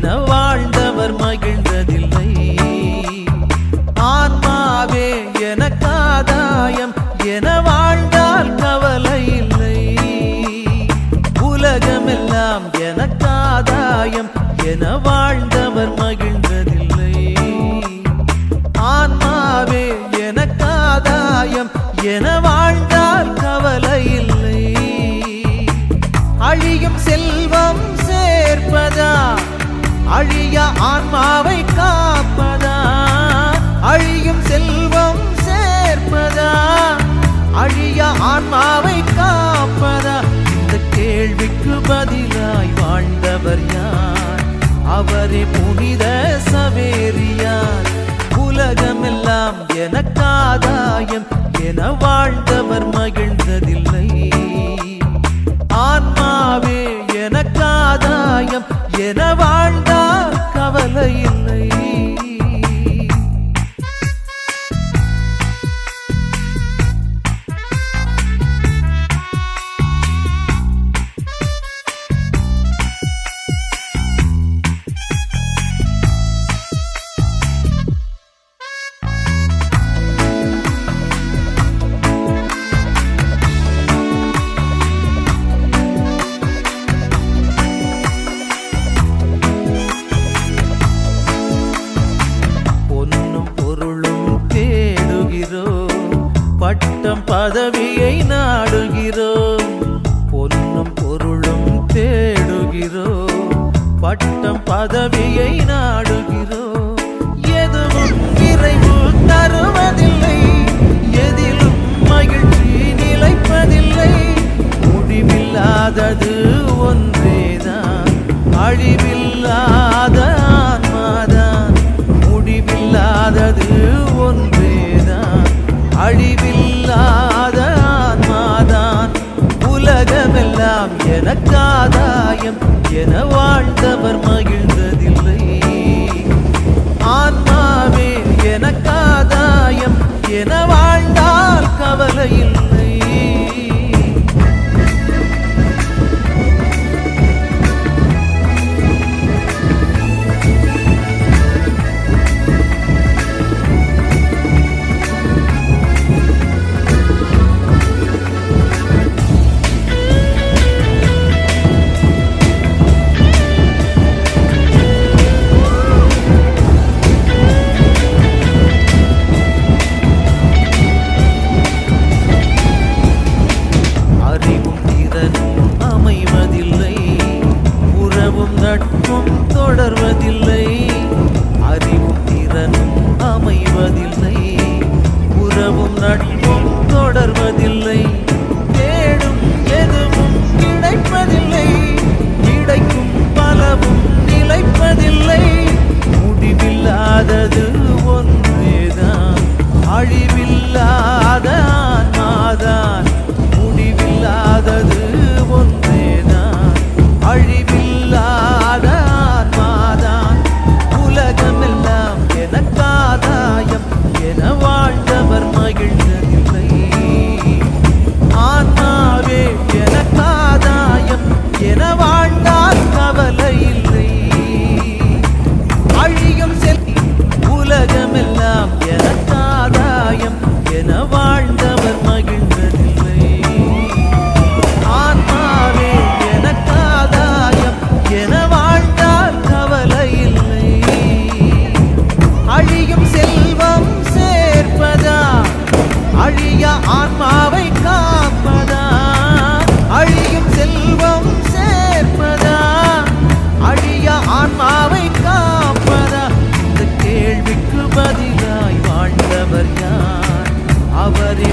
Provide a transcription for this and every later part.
என வாழ்ந்தவர் மகிழ்ந்ததில்லை. ஆன்மாவே எனக்காதாயம் என வாழ்ந்தால் கவலை இல்லை. உலகமெல்லாம் என அழிய ஆன்மாவை காப்பதா? அழியும் செல்வம் சேர்ப்பதா? அழிய ஆன்மாவை காப்பதா? இந்த கேள்விக்கு பதிலாய் வாழ்ந்தவர் யார்? அவரே புனித பட்டம் பதவியை நாடுகிறோம். பொன்னும் பொருளும் தேடுகிறோம். பட்டம் பதவியை நாடுகிறோம். எதுவும் விரைவு தருவதில்லை. எதிலும் மகிழ்ச்சி நிலைப்பதில்லை. முடிவில்லாதது சமுதாயம் என வாழ்ந்த அறிவும் நட்பும் தொடர்வதில்லை. அறிவும் திறனும் அமைவதில்லை. உறவும் நட்பும் தொடர்வதில்லை.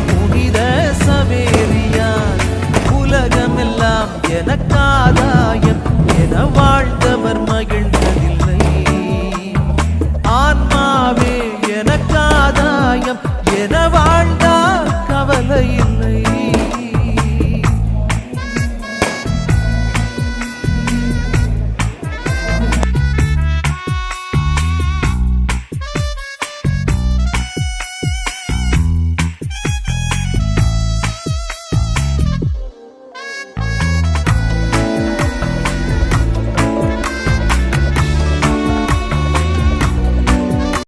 புனித சவேரியார் உலகமெல்லாம் எனக்காதாயம் எனவா